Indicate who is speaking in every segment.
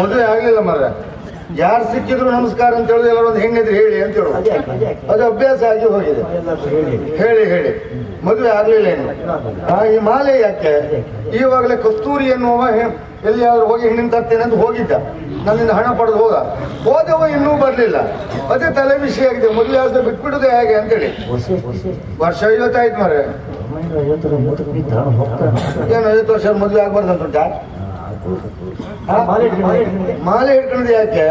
Speaker 1: ಮದುವೆ
Speaker 2: ಆಗ್ಲಿಲ್ಲ ಮರ ಯಾರು ಸಿಕ್ಕಿದ್ರು ನಮಸ್ಕಾರ ಅಂತ ಹೇಳಿದ್ರೆ ಎಲ್ಲರೂ ಒಂದು ಹೆಂಗಿದ್ರೆ ಹೇಳಿ ಅಂತ ಹೇಳುದು.
Speaker 1: ಅದೇ
Speaker 2: ಅಭ್ಯಾಸ ಆಗಿ ಹೋಗಿದೆ.
Speaker 1: ಹೇಳಿ
Speaker 2: ಹೇಳಿ. ಮದುವೆ ಆಗ್ಲಿಲ್ಲ ಏನು ಈ ಮಾಲೆ ಯಾಕೆ? ಈವಾಗಲೇ ಕಸ್ತೂರಿ ಎನ್ನುವ ಎಲ್ಲಿಯಾದ್ರೂ ಹೋಗಿ ಹೆಣ್ಣಿನ ತರ್ತೇನೆ ಅಂತ ಹೋಗಿದ್ದ. ನನ್ನಿಂದ ಹಣ ಪಡೆದು ಹೋದ. ಹೋದವ, ಇನ್ನೂ ಬರಲಿಲ್ಲ. ಅದೇ ತಲೆ ಬಿಸಿ ಆಗಿದೆ. ಮದುವೆ ಯಾವ್ದು ಬಿಟ್ಬಿಡುದು ಹೇಗೆ ಅಂತೇಳಿ. ವರ್ಷ ಐವತ್ತಾಯ್ತು ಮಾರೆ
Speaker 1: ಐವತ್ತರ ಹೋಗ್ತಾನೆ
Speaker 2: ಏನು ಐವತ್ತು ವರ್ಷ ಮದುವೆ ಆಗ್ಬಾರ್ದು ಅಂತ
Speaker 1: ಮಾಲೆ ಇಟ್ಕೊಂಡು.
Speaker 2: ಯಾಕೆ?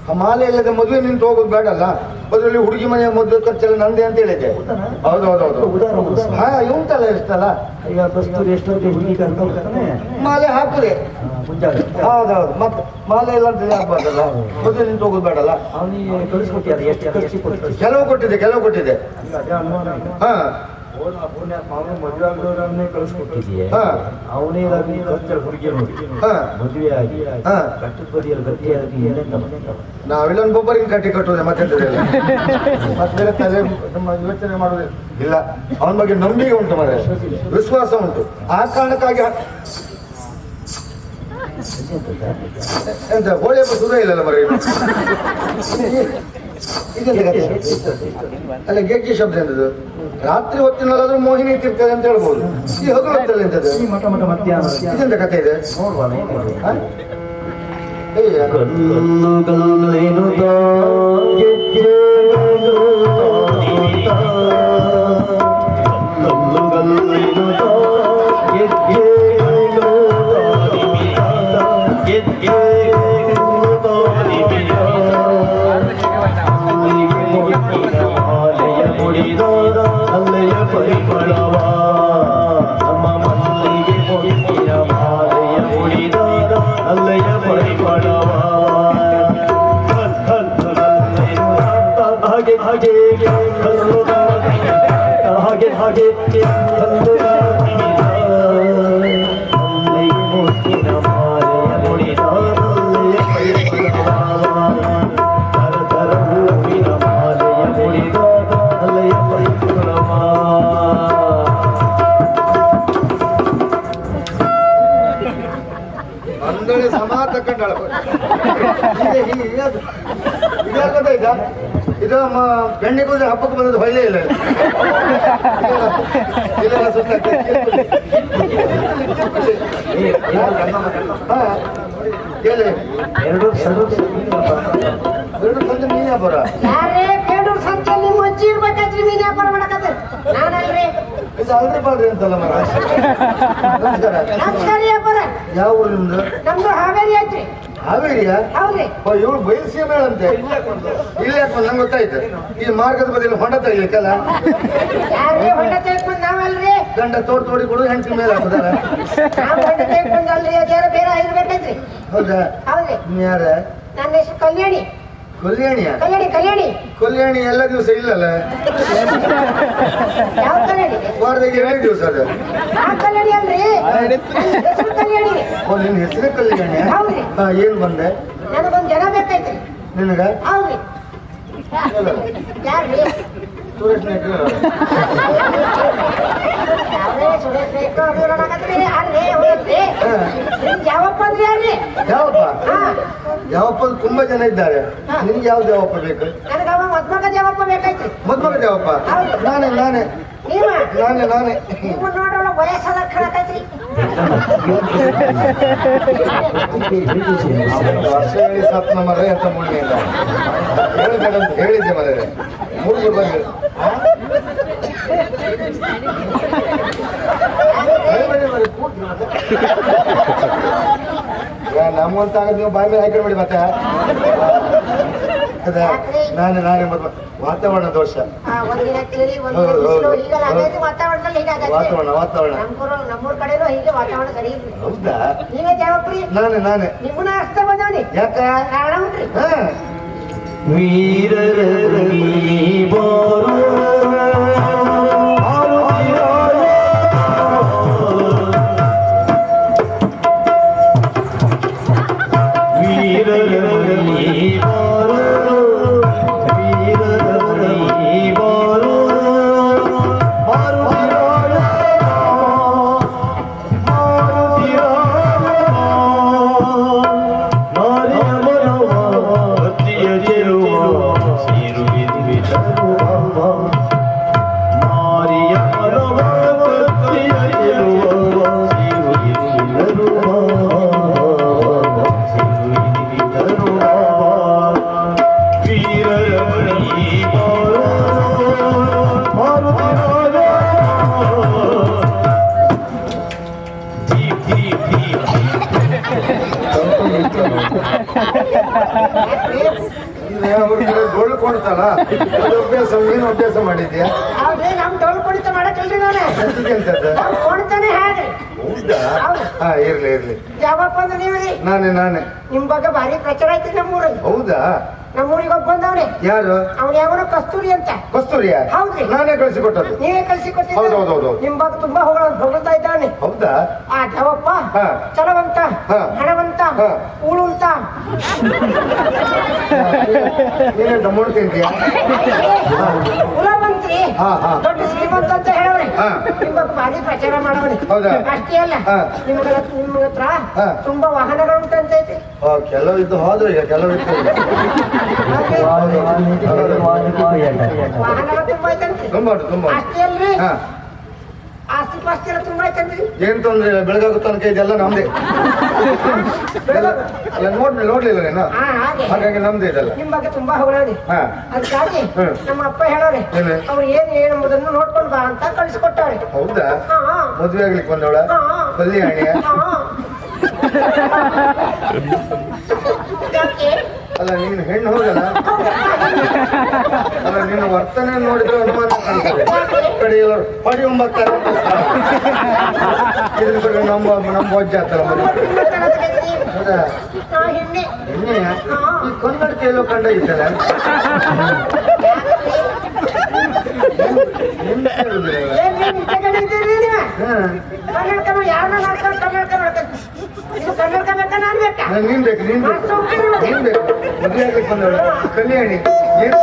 Speaker 2: ಆ ಮಾಲೆ ಇಲ್ಲದೆ ಮದುವೆ ನಿಂತು ಹೋಗೋದು ಬೇಡಲ್ಲ. ಅದರಲ್ಲಿ ಹುಡುಗಿ ಮನೆಯ ಮದುವೆ ಖರ್ಚೆಲ್ಲ ನಂದೆ ಅಂತ ಹೇಳಿದೆ ಹೌದು ಹೌದು ಹೌದು ಹಾ ಇವಂತಲ್ಲ ಇಷ್ಟಲ್ಲ
Speaker 1: ಈಗ ಎಷ್ಟು ಎಷ್ಟೊತ್ತಿಗೆ ಹುಡುಗಿ ಕರ್ಕೊಂಡು ಹೋಗ್ತಾನೆ
Speaker 2: ಮಾಲೆ ಹಾಕುದೇ.
Speaker 1: ಮುಂಜಾನೆ
Speaker 2: ಹೌದೌದು. ಮತ್ತೆ ಮಾಲೆ ಇಲ್ಲ ಅಂತ ಆಗ್ಬಾರ್ದಲ್ಲ ಮದುವೆ ನಿಂತು ಹೋಗೋದು ಬೇಡಲ್ಲ?
Speaker 1: ಅವನಿಗೆ ಕಳಿಸ್ಕೊಟ್ಟಿದ್ದಾರೆ ಎಷ್ಟು? ಖರ್ಚು ಕೊಟ್ಟು
Speaker 2: ಕೆಲವು ಕೊಟ್ಟಿದೆ ಕೆಲವು ಕೊಟ್ಟಿದೆ ಹಾ.
Speaker 1: ಮದುವೆ ಕಳಿಸ್ಕೊಟ್ಟಿದೆಯೇ. ಅವನೇ ರವಿ ಖರ್ಚು ಹುಡುಗಿ ನೋಡಿ
Speaker 2: ಹಾ.
Speaker 1: ಮದುವೆ ಆಗಿ
Speaker 2: ಹಾ.
Speaker 1: ಕಟ್ಟದ ಬದಿಯಲ್ಲಿ ಗಟ್ಟಿಯಾಗಿ ಏನೆಂತ ಮನೆಯಿಂದ
Speaker 2: ನಾವಿಲ್ಲೊಂದು ಬೊಬ್ಬರಿಗೆ ಕಟ್ಟಿ ಕಟ್ಟೋದೆ ಮತ್ತೆ ಮತ್ತೆ ತಲೆ ನಮ್ಮ ಯೋಚನೆ ಮಾಡುವುದು ಇಲ್ಲ ಅವನ ಬಗ್ಗೆ ನಂಬಿಕೆ ಉಂಟು ಮರೆ ವಿಶ್ವಾಸ ಉಂಟು ಆ ಕಾರಣಕ್ಕಾಗಿ ಎಂತ ಹೋಳಿ ಹಬ್ಬ ಸುರ ಇಲ್ಲಲ್ಲ ಮರೆ? ಅಲ್ಲ ಗೆಜ್ಜೆ ಶಬ್ದ ಎಂತದ್ದು ರಾತ್ರಿ ಹೊತ್ತಿನಲ್ಲಾದ್ರೂ ಮೋಹಿನಿ ತಿರ್ತದೆ ಅಂತ ಹೇಳ್ಬೋದು. ಈ ಹಗಲು ಹೊತ್ತಲ್ಲಿ
Speaker 1: ಎಂತದ್ದು
Speaker 2: ಇದೆಂತ ಕಥೆ ಇದೆ?
Speaker 1: ನೋಡುವ
Speaker 2: ಸಮ ತಕೊಂಡಾಳ ಹೀಗೆ ಹೀಗೆ ಇದು ಬೆಣ್ಣೆ ಕೂದ್ರೆ ಹಬ್ಬಕ್ಕೆ ಬಂದದ್ದು ಹೊಯ್ಲೇ ಇಲ್ಲ ಇದೆಲ್ಲ ಸುತ್ತ
Speaker 1: ಎರಡು ಎರಡು
Speaker 2: ಎರಡು ಸಂಜೆ ನೀನೇ ಬರ
Speaker 3: ಸಂತೆ ನಿಮ್ಮ ಅಜ್ಜಿ ಇರ್ಬೇಕಾದ್ರಿ ಮೀನ್
Speaker 2: ಇದು ಅಲ್ರಿ ಬಾಳ್ರಿ ಅಂತಲ್ಲ ಮರ. ಯಾವ ಊರು ನಿಮ್ದು?
Speaker 3: ನಮ್ದು ಹಾವೇರಿ ಐತ್ರಿ
Speaker 2: ಹಾವೇರಿಯಾ?
Speaker 3: ಹೌದ್ರಿ.
Speaker 2: ಇವಳು ಬಯಸಿಯ ಮೇಳಂತೆ. ಇಲ್ಲೇ ಯಾಕೆ ನಂಗೆ ಗೊತ್ತಾಯ್ತು. ಈ ಮಾರ್ಗದ ಬದಿಯಲ್ಲಿ ಹೊಂಡ ತೆಗಿಲಿಕ್ಕಲ್ಲ?
Speaker 3: ಯಾರೇ ಹೊಂಡ ತೆಗೆದ್ಕೊಂಡು ನಾವಲ್ರಿ?
Speaker 2: ಗಂಡ ತೋಡ್ ತೋಡಿ ಕೊಡು ಹೆಂಡತಿ ಮೇಲೆ ಹಾಕೋದಾರ
Speaker 3: ಹೊಂಡ ತೆಗೆದ್ಕೊಂಡು ಬೇರೆ
Speaker 2: ಹೌದಾ?
Speaker 3: ಹೌದ್ರಿ.
Speaker 2: ಯಾರ
Speaker 3: ನನ್ನ ಹೆಸರು ಕಲ್ಯಾಣಿ.
Speaker 2: ಕಲ್ಯಾಣಿಯ
Speaker 3: ಕಲ್ಯಾಣಿ ಕಲ್ಯಾಣಿ.
Speaker 2: ಕಲ್ಯಾಣಿ ಎಲ್ಲ ದಿವಸ ಇಲ್ಲಲ್ಲ?
Speaker 3: ಯಾವ ಕಲ್ಯಾಣಿ?
Speaker 2: ಎರಡು ದಿವಸ ಅದು.
Speaker 3: ಯಾವ ಕಲ್ಯಾಣಿ ಅಲ್ರಿ? ನನ್ನ ಹೆಸರು ಕಲ್ಯಾಣಿ.
Speaker 2: ಓ ನಿನ್ನ ಹೆಸರು ಕಲ್ಯಾಣಿ?
Speaker 3: ಹೌದ್ರಿ.
Speaker 2: ಹಾ ಏನ್ ಬಂದೆ?
Speaker 3: ನನಗೊಂದು ಜನ ಬೇಕೈತ್ರಿ
Speaker 2: ನಿನಗ?
Speaker 3: ಹೌದ್ರಿ. ಯಾರ್ರಿ?
Speaker 2: ಸುರೇಶ್ ನಾಯ್ಕ
Speaker 3: ಯಾವಪ್ಪ?
Speaker 2: ಯಾವಪ್ಪ ತುಂಬಾ ಜನ ಇದ್ದಾರೆ. ನಿಮ್ಗೆ ಯಾವ ಯಾವಪ್ಪ ಬೇಕು?
Speaker 3: ಮದ್ಮಗ ಯಾವಪ್ಪ
Speaker 2: ನಾನೇ ನಾನೇ. ನಾನೇ ನಾನೇ.
Speaker 3: ವಯಸ್ಸದ ಕಾಣಕತ್ರಿ
Speaker 2: ವರ್ಷ ಹೇಳಿ ಸತ್ ಮರ ಮುರುಗು ಬಂದು ನಮ್ಮಂತ ಆಗದ್ ನೀವು ಬಾಯಿ ಮೇಲೆ ಹಾಕಿಡ್ಬೇಡಿ ಮತ್ತೆ. ಅದ ನಾನೇ ನಾನೇ ಮತ್ತೆ ವಾತಾವರಣ ದೋಷ. ವಾತಾವರಣ ವಾತಾವರಣ.
Speaker 3: ನಮ್ಮೂರು ನಮ್ಮೂರ್ ಕಡೆನೂ ಹೀಗೆ ವಾತಾವರಣ ಸರಿ ಇಲ್ರಿ
Speaker 2: ಹೌದಾ? ನಾನೇ ನಾನೇ.
Speaker 3: ನಿಮ್ಮನ್ನ ಅಷ್ಟ ಬಂದವನಿ.
Speaker 2: ಯಾಕ?
Speaker 1: ವೀರರಲ್ಲಿ ಬಾರೋ.
Speaker 2: ಅದು ಅಭ್ಯಾಸ ನೀನು ಅಭ್ಯಾಸ ಮಾಡಿದ್ಯಾ?
Speaker 3: ಹೌದ್ರಿ ನಮ್ ಡೋಲ್ ಕುಣಿತ ಮಾಡಕ್ಕಿಲ್ರಿ ನಾನು? ನಾವು ಕೊಡ್ತಾನೆ ಹಾಗೆ?
Speaker 2: ಹೌದು. ಹಾ ಇರ್ಲಿ ಇರ್ಲಿ.
Speaker 3: ಯಾವಪ್ಪ ಅಂದ್ರೆ ನೀವ್ರಿ?
Speaker 2: ನಾನೇ ನಾನೇ.
Speaker 3: ನಿಮ್ ಬಗ್ಗೆ ಭಾರಿ ಪ್ರಚಾರ ಐತಿ ನಮ್ಮೂರಲ್ಲಿ.
Speaker 2: ಹೌದಾ?
Speaker 3: ನಮ್ಮೂರಿಗೆ ಒಬ್ಬ ಬಂದವನೆ
Speaker 2: ಯಾರು
Speaker 3: ಅವ್ನ ಯಾವನ ಕಸ್ತೂರಿ ಅಂತ
Speaker 2: ಕಸ್ತೂರಿಯ
Speaker 3: ಹೌದ್ರಿ.
Speaker 2: ನಾನೇ ಕಳಿಸಿಕೊಟ್ಟದ್ದು
Speaker 3: ನೀವೇ ಕಳ್ಸಿ
Speaker 2: ಹೌದು, ಹೌದು, ಹೌದು.
Speaker 3: ನಿಮ್ ಬಗ್ಗೆ ತುಂಬಾ ಹೊಗಳ ಹೊಗಳ್ತಾ ಇದ್ದಾನೆ
Speaker 2: ಹೌದಾ
Speaker 3: ಆ ಜವಪ್ಪ
Speaker 2: ಹಾ.
Speaker 3: ಚಲವಂತ. ಹಣವಂತ
Speaker 2: ಹಾ.
Speaker 3: ಉಳುಂತ
Speaker 2: ನೀನೇ ದಮ್ಮೋಡ್ ತಿಂತೀಯ
Speaker 3: ಕುಲವಂತ್ರಿ. ದೊಡ್ಡ ಶ್ರೀಮಂತ ಅಂತ ಹೇಳವ್ರೆ
Speaker 2: ಹಾ.
Speaker 3: ನಿಮ್ ಪ್ರಚಾರ
Speaker 2: ಹೌದಾ?
Speaker 3: ಅಷ್ಟೇ ಅಲ್ಲ ಹತ್ರ ತುಂಬಾ ವಾಹನಗಳು ಉಂಟಂತೈತಿ
Speaker 2: ಕೆಲವು ಇದ್ದು ಹೋದ್ರು ಈಗ ಕೆಲವು ಇತ್ತು
Speaker 1: ವಾಹನ
Speaker 3: ವಾಹನಗಳು ತುಂಬಾ
Speaker 2: ತುಂಬ
Speaker 3: ಅಷ್ಟೇ ಅಲ್ರಿ?
Speaker 2: ಹಾ.
Speaker 3: ಆಸ್ತಿ ಪಾಸ್ತಿ ಎಲ್ಲ ತುಂಬಾ ಐತಂತ್ರಿ
Speaker 2: ಏನ್ ತೊಂದ್ರೆ ಇಲ್ಲ ಬೆಳಗಾಗುತ್ತ ತನಕ ಇದೆಲ್ಲ ನಮ್ದೇ. ಅಲ್ಲ ನೋಡ್ ನೋಡ್ಲಿಲ್ಲ ನೀನು?
Speaker 3: ಹಾ ಹಾಗೆ.
Speaker 2: ಹಾಗಾಗಿ ನಮ್ದೇ ಇದೆಲ್ಲ.
Speaker 3: ನಿಮ್ ಬಗ್ಗೆ ತುಂಬಾ ಹೊಗಳವ್ರಿ
Speaker 2: ಹಾ.
Speaker 3: ಅದಕ್ಕಾಗಿ
Speaker 2: ಹ್ಮ್.
Speaker 3: ನಮ್ಮ ಅಪ್ಪ ಹೇಳೋರೆ
Speaker 2: ಏನು?
Speaker 3: ಅವ್ರು ಏನ್ ಏನೆಂಬುದನ್ನು ನೋಡ್ಕೊಂಡು ಬಾ ಅಂತ ಕಳಿಸ್ಕೊಟ್ಟವ್ರೆ
Speaker 2: ಹೌದಾ?
Speaker 3: ಹಾ
Speaker 2: ಮದುವೆ ಆಗ್ಲಿಕ್ಕೆ ಬಂದವಳ?
Speaker 3: ಹಾ. ಹಾ. ಯಾಕೆ?
Speaker 2: ಅಲ್ಲ ನೀನು ಹೆಣ್ಣು ಹೋಗಲ್ಲ? ಅಲ್ಲ ನಿನ್ನ ವರ್ತನೆ ನೋಡಿದ್ರೆ ಅನುಮಾನ ಕಾಣ್ತದೆ. ಕಡೆ ಎಲ್ಲರೂ ಪಡಿ ಇದ್ರ ನಮ್ಮ ನಮ್ಮ ಹೌದಾ? ಈ ಕನ್ನಡಕ್ಕೆ ಎಲ್ಲೋ ಕಂಡ ಇದ್ದಾರೆ ನಿಮ್ಗೆ ಹೇಳುದಿಲ್ಲ.
Speaker 3: ಏನ್ ನೀವ್ ಇಂಥ ಕಡೆ ಇದ್ದೀರಿ ನೀವು?
Speaker 2: ಹಾ.
Speaker 3: ಕನ್ನಡಕನ ಯಾರನ್ನ ನೋಡ್ಕೊಂಡು ಕನ್ನಡಕ ನೋಡ್ಕೊಂಡು ಇದು ಕನ್ನಡಕ ಬೇಕಾ ನಾನ್ ಬೇಕಾ?
Speaker 2: ನಾನ್ ನೀನ್ ಬೇಕು ನೀನ್ ಬೇಕು. ನೀನ್ ಬೇಕು. ಮದುವೆ ಆಗ್ಲಿಕ್ಕೆ ಬಂದವಳು. ಕಲ್ಯಾಣಿ. ಏನ್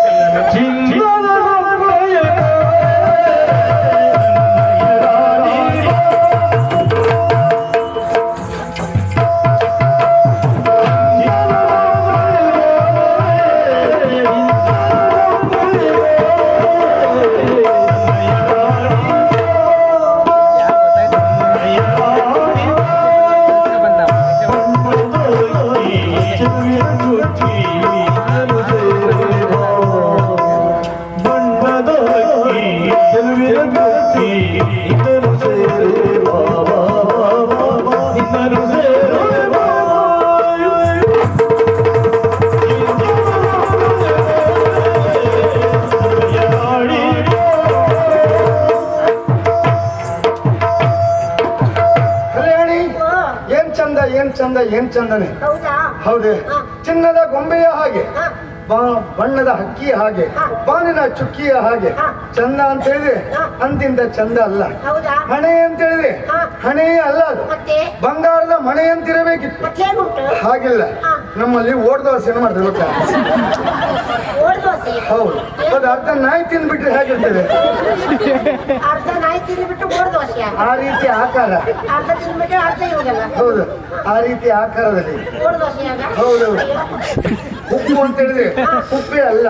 Speaker 2: ಏನ್ ಚಂದ ಚಂದನೆ?
Speaker 3: ಹೌದಾ?
Speaker 2: ಚಿನ್ನದ ಗೊಂಬೆಯ ಹಾಗೆ ಬಾ- ಬಣ್ಣದ ಹಕ್ಕಿಯ ಹಾಗೆ ಬಾನಿನ ಚುಕ್ಕಿಯ ಹಾಗೆ. ಚಂದ ಅಂತ ಹೇಳಿದ್ರೆ ಅಂದಿಂದ ಚಂದ ಅಲ್ಲ. ಹಣೆ ಅಂತ ಹೇಳಿದ್ರೆ. ಹಣೆಯೇ ಅಲ್ಲ ಅದು. ಬಂಗಾರದ ಮಣೆ ಅಂತಿರಬೇಕಿತ್ತು. ಹಾಗಿಲ್ಲ. ನಮ್ಮಲ್ಲಿ ಓಡ್ದೋಸೆ ಮಾಡ್ತಾರೆ ಗೊತ್ತಾ
Speaker 3: ಓಡ್ ದೋಸೆ
Speaker 2: ಹೌದು. ಅದು ಅರ್ಧ ನಾಯಿ ತಿಂದ್ಬಿಟ್ರೆ ಹೇಗಿರ್ತದೆ?
Speaker 3: ಅರ್ಧ ನಾಯಿ ತಿಂದ್ಬಿಟ್ಟು ದೋಸೆ
Speaker 2: ಆ ರೀತಿ ಆಕಾರ.
Speaker 3: ಅರ್ಧ ತಿಂದ್ಬಿಟ್ಟು ಅರ್ಧ ಇವಾಗಲ್ಲ
Speaker 2: ಹೌದು. ಆ ರೀತಿ ಆಕಾರದಲ್ಲಿ. ಹೌದು. ಉಪ್ಪು ಅಂತ ಹೇಳಿದ್ರೆ ಉಪ್ಪೇ ಅಲ್ಲ.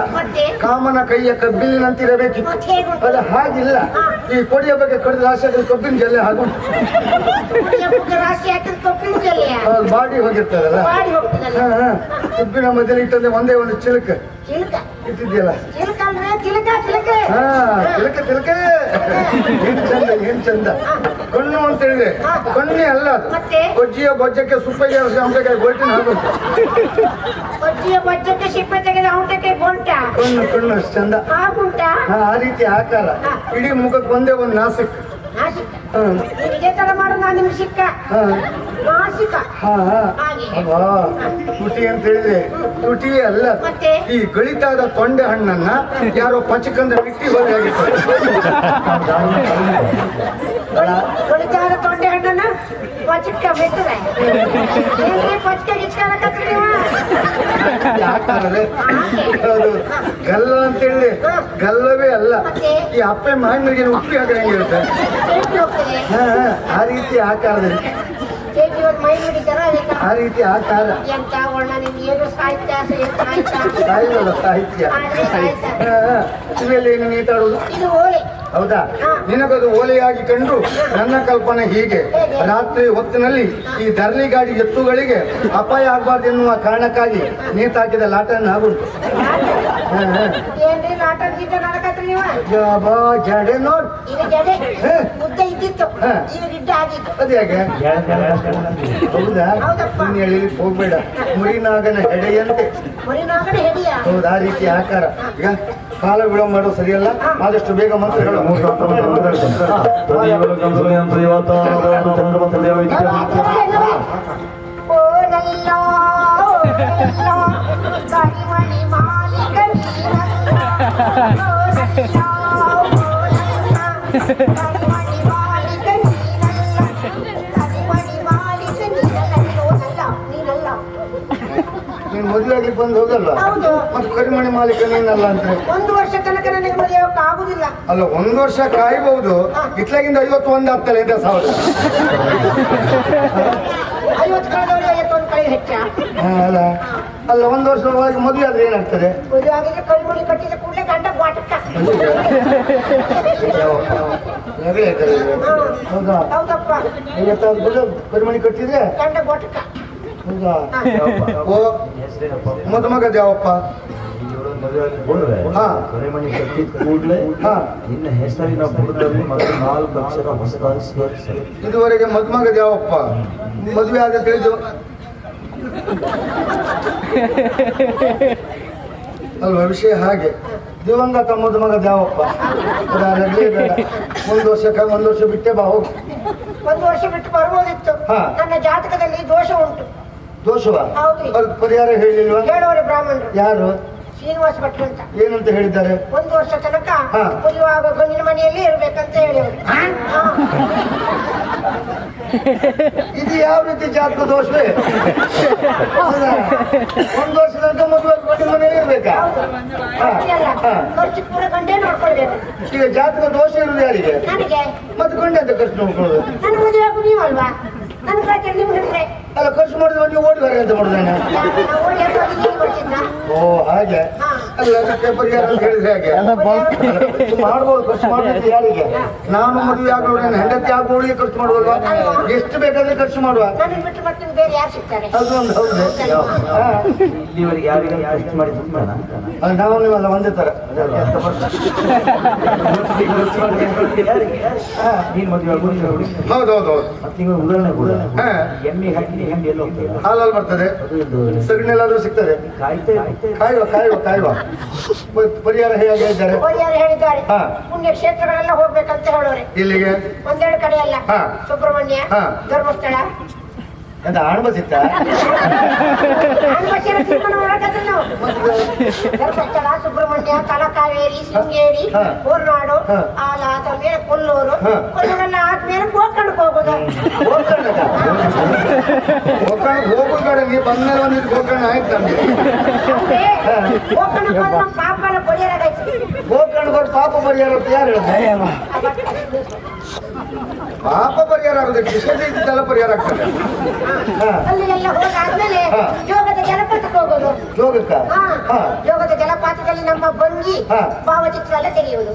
Speaker 2: ಕಾಮನ ಕೈಯ ಕಬ್ಬಿಲಿನಂತಿರಬೇಕಿತ್ತು
Speaker 3: ಮತ್ತೆ
Speaker 2: ಅದು ಹಾಗಿಲ್ಲ. ಈ ಕೊಡಿಯ ಬಗ್ಗೆ ಕಡಿದ ರಾಶಿ ಕಬ್ಬಿನ ಜಲ್ಲೆ ಹಾಗು ಬಾಡಿ ಹೋಗಿರ್ತದಲ್ಲ. ಕಬ್ಬಿನ ಮಧ್ಯದಲ್ಲಿ ಇಟ್ಟಂದ್ರೆ ಒಂದೇ ಒಂದು ಚಿಲ್ಕ. ಇಟ್ಟಿದ್ಯಲ್ಲ
Speaker 3: ತಿಲಕ ಅಂದ್ರೆ ಚಿಲ್ಕ ಚಿಲ್ಕ
Speaker 2: ಹಾ ತಿಲಕ ತಿಲಕ ಏನ್ ಚಂದ ಏನ್ ಚಂದ. ಕಣ್ಣು ಅಂತ ಹೇಳಿದ್ರೆ ಕಣ್ಣೆ ಅಲ್ಲ ಗೊಜ್ಜಿಯ ಬೊಜ್ಜಕ್ಕೆ ಸುಪ್ಪಗೆ ಅಂಬೆಕಾಯಿ ಗೋಲ್ಟಿನ ಆಗುತ್ತೆ
Speaker 3: ಬಜ್ಜಿಯ ಬಜ್ಜಕ್ಕೆ ಸಿಪ್ಪೆ ತೆಗೆದ ಔಟಕ್ಕೆ ಬೋಲ್ಟ
Speaker 2: ಕಣ್ಣು ಕಣ್ಣು ಅಷ್ಟು ಚಂದ. ಆ ರೀತಿ ಆಕಾರ. ಇಡೀ ಮುಖಕ್ಕೆ ಒಂದೇ ಒಂದು ನಾಸಿಕ್.
Speaker 3: ನಾಸಿಕ ತರ ನಾನು ನಿಮ್ಗೆ ಸಿಕ್ಕ? ನಾಸಿಕ ಹಾಗೆ.
Speaker 2: ತುಟಿ ಅಂತ ಹೇಳಿದ್ರೆ ತುಟಿ ಅಲ್ಲ.
Speaker 3: ಮತ್ತೆ?
Speaker 2: ಈ ಗಳಿತಾದ ತೊಂಡೆ ಹಣ್ಣನ್ನ ಯಾರೋ ಪಚಕಂದ್ರೆ ಬಿಟ್ಟಿ ಹೋಗಿ
Speaker 3: ಕೊಳಿತಾದ ತೊಂಡೆ ಹಣ್ಣನ್ನ ಪಚಕ್ಕ ಬಿಟ್ಟರೆ ಏನ್ರಿ ಪಚಕ ಗಿಚ್ಕೊಳಕತ್ರಿ ನೀವು
Speaker 2: ಹೌದು ಗಲ್ಲ ಅಂತ ಹೇಳಿ ಗಲ್ಲವೇ ಅಲ್ಲ? ಈ ಅಪ್ಪೆ ಮಾವಿನಿಗೆ ಉಪ್ಪಿ ಹಾಕಿದ್ರೆ ಹೆಂಗಿರುತ್ತೆ
Speaker 3: ಎಷ್ಟು ಹೋಗ್ತದೆ.
Speaker 2: ಹಾ ಹಾ, ಆ ರೀತಿ ಆಕಾರದಲ್ಲಿ ಆ ರೀತಿ ಆಕಾರ
Speaker 3: ಸಾಹಿತ್ಯ ಸಾಹಿತ್ಯ.
Speaker 2: ಇವೆಲ್ಲ ಏನು ನೀತಾಡುದು ಹೌದಾ? ನಿನಗದು ಓಲೆಯಾಗಿ ಕಂಡು ನನ್ನ ಕಲ್ಪನೆ ಹೀಗೆ. ರಾತ್ರಿ ಹೊತ್ತಿನಲ್ಲಿ ಈ ಧರಣಿ ಗಾಡಿ ಎತ್ತುಗಳಿಗೆ ಅಪಾಯ ಆಗಬಾರ್ದು ಎನ್ನುವ ಕಾರಣಕ್ಕಾಗಿ ನೇತಾಕಿದ ಲಾಟನ್ ಆಗುಂಟು. ಹಾ, ಹಾ.
Speaker 3: ಏನ್ರಿ ನಾಟಕ ನೀವು?
Speaker 2: ಜಾಬಾ ಜಡೆ ನೋಡ್. ಹೌದಾ. ನೀನ್ ಹೇಳಿಲಿಕ್ಕೆ ಹೋಗ್ಬೇಡ. ಮುರಿನಾಗನ ಹೆಡೆಯಂತೆ. ಹೌದಾ ರೀತಿ ಆಕಾರ. ಈಗ ಕಾಲ ವಿಳಂಬ ಮಾಡೋದು ಸರಿಯಲ್ಲ? ಆದಷ್ಟು ಬೇಗ ಮಂತ್ರಗಳು
Speaker 3: ಓ
Speaker 2: ಬಂದು ಹೋಗಲ್ಲ.
Speaker 3: ಹೌದು.
Speaker 2: ಮತ್ತೆ ಕರಿಮಣಿ ಮಾಲೀಕ ನೀನಲ್ಲ ಅಂತ
Speaker 3: ಒಂದು ವರ್ಷ ತನಕ ನನಗೆ ಮರೆಯೋಕೆ ಆಗುದಿಲ್ಲ.
Speaker 2: ಅಲ್ಲ ಒಂದು ವರ್ಷ ಕಾಯಬಹುದು ಇತ್ಲಾಗಿಂದ ಐವತ್ತು ಒಂದು ಆಗ್ತಲ್ಲ ಇದೆ ಸಾವಿರ.
Speaker 3: ಐವತ್ತು ಕಳೆದವರಿಗೆ ಐವತ್ತೊಂದು ಕಳೆ ಹೆಚ್ಚ.
Speaker 2: ಅಲ್ಲ. ಅಲ್ಲ ಒಂದು ವರ್ಷ ಒಳಗೆ ಮದುವೆ ಆದ್ರೆ ಏನಾಗ್ತದೆ?
Speaker 3: ಮದುವೆ ಆಗಿದ್ರೆ ಕರಿಮಣಿ ಕಟ್ಟಿದ ಕೂಡಲೇ ಗಂಡ ಬಾಟಕ್ಕ.
Speaker 2: ನಗಲಿ ಆಯ್ತಲ್ಲ ಇದು. ಹೌದಾ?
Speaker 3: ಹೌದಪ್ಪ.
Speaker 2: ಐವತ್ತಾರು ಗುಳ್ಳ ಕರಿಮಣಿ ಕಟ್ಟಿದ್ರೆ?
Speaker 3: ಗಂಡ ಬಾಟಕ್ಕ.
Speaker 2: ಹೌದಾ ಓ ಮದುಮಗ
Speaker 1: ಹೆಸರಿನ ನಾಲ್ಕು ಅಕ್ಷರ
Speaker 2: ಇದುವರೆಗೆ ಮದುಮಗ ದ್ಯಾವಪ್ಪ ಮದುವೆ ಆದ ತಿಳಿದು ಅಲ್ವಾ ವಿಷಯ ಹಾಗೆ. ದಿವಂಗತ ಮದುಮಗ ನಗ್ಲೇ ಒಂದು ವರ್ಷ ಕ- ಒಂದು ವರ್ಷ ಬಿಟ್ಟೆ ಬಾ ಹೋಗಿ.
Speaker 3: ಒಂದು ವರ್ಷ ಬಿಟ್ಟು ಬರ್ಬೋದಿತ್ತು.
Speaker 2: ಹಾ.
Speaker 3: ನನ್ನ ಜಾತಕದಲ್ಲಿ ದೋಷ ಉಂಟು.
Speaker 2: ದೋಷವ?
Speaker 3: ಹೌದ್ರಿ.
Speaker 2: ಅದಕ್ಕೆ ಪರಿಹಾರ ಹೇಳಿಲ್ವಾ?
Speaker 3: ಹೇಳುವರೆ ಬ್ರಾಹ್ಮಣ
Speaker 2: ಯಾರು?
Speaker 3: ಶ್ರೀನಿವಾಸ ಭಟ್ರು ಅಂತ.
Speaker 2: ಏನಂತ ಹೇಳಿದ್ದಾರೆ?
Speaker 3: ಒಂದು ವರ್ಷ ತನಕ
Speaker 2: ಹಾ.
Speaker 3: ಕುದಿಯುವಾಗ ಗಂಡಿನ ಮನೆಯಲ್ಲಿ ಇರ್ಬೇಕಂತ ಹೇಳಿದ್ರು. ಹಾ.
Speaker 2: ಇದು ಯಾವ ರೀತಿ ಜಾತಕ ದೋಷವೇ? ಹೌದಾ? ಒಂದು ವರ್ಷ ತನಕ ಮದುವೆ ಗಂಡಿನ ಮನೆಯಲ್ಲಿ ಇರ್ಬೇಕಾ? ಹಾ.
Speaker 3: ಅಲ್ಲ,
Speaker 2: ಹಾ.
Speaker 3: ಖರ್ಚು ಪೂರ ಗಂಡೇ ನೋಡ್ಕೊಳ್ಬೇಕು.
Speaker 2: ಈಗ ಜಾತಕ ದೋಷ ಇರುವುದು ಯಾರಿಗೆ?
Speaker 3: ನನಗೆ.
Speaker 2: ಮತ್ತೆ ಗಂಡ ಅಂತ ಖರ್ಚು ನೋಡ್ಕೊಳ್ಳೋದು?
Speaker 3: ನನ್ನ ಮದುವೆ ಆಗು ನೀವಲ್ವಾ? ನನ್ನ
Speaker 2: ಅಲ್ಲ ಖರ್ಚು ಮಾಡಿದ್ರೆ ನೀವು ಓಡಿ ಬರ ಅಂತ
Speaker 3: ಮಾಡಿದ್ರೆ
Speaker 2: ಓ ಹಾಗೆ.
Speaker 3: ಹಾ.
Speaker 2: ಅಲ್ಲ ಅದಕ್ಕೆ ಪರಿಹಾರ ಅಂತ ಹೇಳಿದ್ರೆ ಹೇಗೆ? ಅಲ್ಲ, ಖರ್ಚು ಮಾಡ್ಬೋದು ಖರ್ಚು ಮಾಡ್ಬೇಕು ಯಾರಿಗೆ? ನಾನು ಮದುವೆ ಆಗೋಣ ಹೆಂಡತಿ ಆಗೋಳಿಗೆ ಖರ್ಚು ಮಾಡುವಲ್ವಾ ಎಷ್ಟು ಬೇಕಾದ್ರೆ ಖರ್ಚು ಮಾಡುವ.
Speaker 1: ಇಲ್ಲಿವರೆಗೆ ಖರ್ಚು ಮಾಡಿ
Speaker 2: ನಾವು ನೀವಲ್ಲ ಒಂದೇ ತರ.
Speaker 1: ನೀನ್ ಮದುವೆ ಆಗೋದು ನೋಡಿ
Speaker 2: ಹೌದು ಹೌದು ಹೌದು.
Speaker 1: ಮತ್ತೆ ಈಗ ಉದಾಹರಣೆ ಕೂಡ.
Speaker 2: ಹಾ.
Speaker 1: ಎಮ್ಮೆ ಹಾಕಿ ಹೆಂಡಿ ಎಲ್ಲ ಹೋಗ್ತದೆ.
Speaker 2: ಹಾಲಲ್ಲಿ ಬರ್ತದೆ.
Speaker 1: ಸಗಣಿ
Speaker 2: ಎಲ್ಲಾದ್ರೂ ಸಿಗ್ತದೆ.
Speaker 1: ಕಾಯ್ತಾ
Speaker 2: ಕಾಯುವ ಕಾಯುವ ಕಾಯುವ. ಪರಿಹಾರ ಹೇಳಿದ್ದಾರೆ
Speaker 3: ಪರಿಹಾರ ಹೇಳಿದ್ದಾರೆ. ಪುಣ್ಯ ಕ್ಷೇತ್ರಗಳೆಲ್ಲ ಹೋಗ್ಬೇಕಂತ ಹೇಳೋರೆ.
Speaker 2: ಇಲ್ಲಿಗೆ
Speaker 3: ಒಂದೆರಡು ಕಡೆ ಅಲ್ಲ. ಸುಬ್ರಹ್ಮಣ್ಯ. ಧರ್ಮಸ್ಥಳ.
Speaker 2: ಅಂತ ಆಣಬ
Speaker 3: ಧರ್ಮಸ್ಥಳ ಸುಬ್ರಹ್ಮಣ್ಯ ತಲಕಾವೇರಿ ಶೃಂಗೇರಿ. ಹೊರನಾಡು. ಆಲ ಆದ್ಮೇಲೆ ಕೊಲ್ಲೂರು. ಕೊಲ್ಲೂರೆಲ್ಲ ಆದ್ಮೇಲೆ ಗೋಕರ್ಣಕ್ಕೆ ಹೋಗೋದು.
Speaker 2: ಗೋಕರ್ಣದ ಗೋಕರ್ಣ ಹೋಗೋ ಕಡೆ ನೀವು ಒಂದಿಟ್ಟು ಗೋಕರ್ಣ ಆಯ್ತು ನಮ್ಗೆ. ಗೋಕರ್ಣ ಕೊಟ್ಟು ಪಾಪ ಪರಿಹಾರ ಅಂತ ಯಾರು ಹೇಳಿದ್ರು ಪಾಪ ಪರಿಹಾರ ಆಗೋದಕ್ಕೆ ವಿಷಯ ಇದ್ದೆಲ್ಲ ಪರಿಹಾರ ಆಗ್ತದೆ.
Speaker 3: ಯೋಗದ ಜಲಪಾತಕ್ಕೆ ಹೋಗೋದು.
Speaker 2: ಯೋಗಕ್ಕ?
Speaker 3: ಯೋಗದ ಜಲಪಾತದಲ್ಲಿ ನಮ್ಮ ಭಂಗಿ. ಭಾವಚಿತ್ರ ಎಲ್ಲ ತೆಗೆಯುವುದು.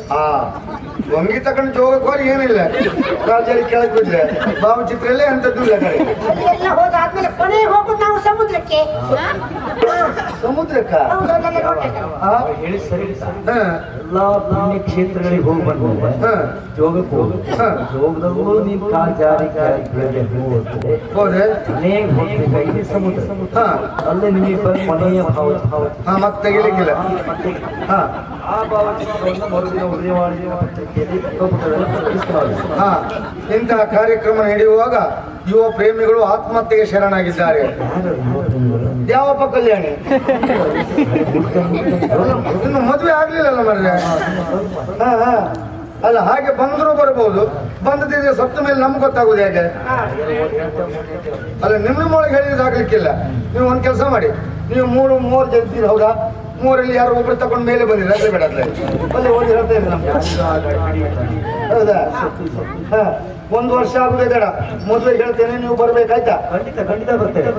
Speaker 2: ಹಾ ಒಂಗಿ ತಕೊಂಡು ಯೋಗಕ್ಕೆ ಏನಿಲ್ಲ. ರಾಜ್ಯದಲ್ಲಿ ಕೆಳಗೆ ಬಿದ್ರೆ ಭಾವಚಿತ್ರಲ್ಲೇ ಅಂತದ್ದು ಇಲ್ಲ ಕಡೆ.
Speaker 3: ಎಲ್ಲ ಹೋದಾದ್ಮೇಲೆ ಕೊನೆಗೆ ಹೋಗೋದು ನಾವು ಸಮುದ್ರಕ್ಕೆ.
Speaker 2: ಸಮುದ್ರಕ್ಕ?
Speaker 1: ಹೇಳಿ ಸರಿ ಎಲ್ಲಾ ಪುಣ್ಯ ಕ್ಷೇತ್ರಗಳಿಗೆ ಹೋಗಿ ಬಂದ
Speaker 2: ಹಾ.
Speaker 1: ಯೋಗಕ್ಕೆ ಜೋಗದಲ್ಲೂ
Speaker 2: ನೀವು
Speaker 1: ಯೋಗದಲ್ಲೂ ಕಾಲ್ ಜಾರಿ
Speaker 2: ಹೋದ್ರೆ?
Speaker 1: ಹೋಗ್ಬೇಕಾಗಿದೆ ಸಮುದ್ರ. ಅಲ್ಲೇ ನಿಮಗೆ ಕೊನೆಯ ಭಾವ ಭಾವ.
Speaker 2: ಹಾ ಮತ್ತೆ ತೆಗಿಲಿಕ್ಕಿಲ್ಲ.
Speaker 1: ಆ ಭಾವಚಿತ್ರವನ್ನು ಮರುದಿನ ಉದಯ ಮಾಡಿ ಪತ್ರಿಕೆಯಲ್ಲಿ
Speaker 2: ಇಂತಹ ಕಾರ್ಯಕ್ರಮ ನಡೆಯುವಾಗ ಯುವ ಪ್ರೇಮಿಗಳು ಆತ್ಮಹತ್ಯೆಗೆ ಶರಣಾಗಿದ್ದಾರೆ. ಯಾವಪ್ಪ ಕಲ್ಯಾಣಿ? ಇನ್ನು ಮದುವೆ ಆಗ್ಲಿಲ್ಲಲ್ಲ ಮರ್ರೆ. ಅಲ್ಲ, ಹಾಗೆ ಬಂದರೂ ಬರಬಹುದು ಬಂದದಿದ್ರೆ ಸತ್ತ ಮೇಲೆ ನಮ್ಗೆ ಗೊತ್ತಾಗುದು ಹೇಗೆ? ಅಲ್ಲ ನಿಮ್ಮ ಒಳಗೆ ಹೇಳಿದ್ರೆ ಆಗ್ಲಿಕ್ಕಿಲ್ಲ. ನೀವು ಒಂದು ಕೆಲಸ ಮಾಡಿ. ನೀವು ಮೂರು ಮೂರು ಜನ ಹೌದಾ? ಮೂರಲ್ಲಿ ಯಾರು ಒಬ್ರು ತಗೊಂಡು ಮೇಲೆ ಬಂದಿಲ್ಲ ರಜೆ ಬೇಡ ಅಲ್ಲಿ ಓದಿ ಹೇಳ್ತಾ ಇದ್ರು ನಮ್ಗೆ. ಹೌದಾ? ಹಾ ಒಂದು ವರ್ಷ ಆಗುದೇ ಬೇಡ. ಮದುವೆ ಹೇಳ್ತೇನೆ ನೀವು ಬರ್ಬೇಕಾಯ್ತಾ?
Speaker 1: ಖಂಡಿತ ಖಂಡಿತ ಬರ್ತೇನೆ.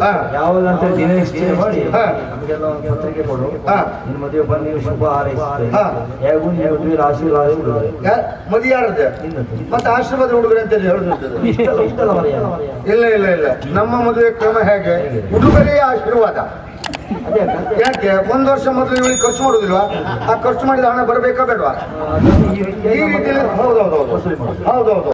Speaker 1: ದಿನ ನಿಶ್ಚಯ ಮಾಡಿ.
Speaker 2: ಹಾ.
Speaker 1: ನಮಗೆಲ್ಲ ಒಂದು ಪತ್ರಿಕೆ ಕೊಡು.
Speaker 2: ಹಾ.
Speaker 1: ನಿನ್ನ ಮದುವೆ ಬಂದು ನೀವು ಶುಭ ಹಾರೈಸ್ತೇವೆ
Speaker 2: ಹಾ.
Speaker 1: ಹೇಗೂ ನೀವು ಮದುವೆ ಆಶೀರ್ವಾದ
Speaker 2: ಯಾರದ್ದೆ. ಮತ್ತೆ ಆಶೀರ್ವಾದ ಹುಡುಗರು ಅಂತ
Speaker 1: ಮರೆಯ.
Speaker 2: ಇಲ್ಲ ಇಲ್ಲ ಇಲ್ಲ. ನಮ್ಮ ಮದುವೆ ಕ್ರಮ ಹೇಗೆ? ಹುಡುಗರೇ ಆಶೀರ್ವಾದ. ಯಾಕೆ? ಒಂದು ವರ್ಷ ಮೊದಲು ಇವಳಿಗೆ ಖರ್ಚು ಮಾಡುದಿಲ್ವಾ? ಆ ಖರ್ಚು ಮಾಡಿದ ಹಣ ಬರಬೇಕಾ ಬೇಡವಾ?
Speaker 1: ಈ
Speaker 2: ರೀತಿಯಲ್ಲಿ ಹೌದೌದು. ಹೌದೌದು.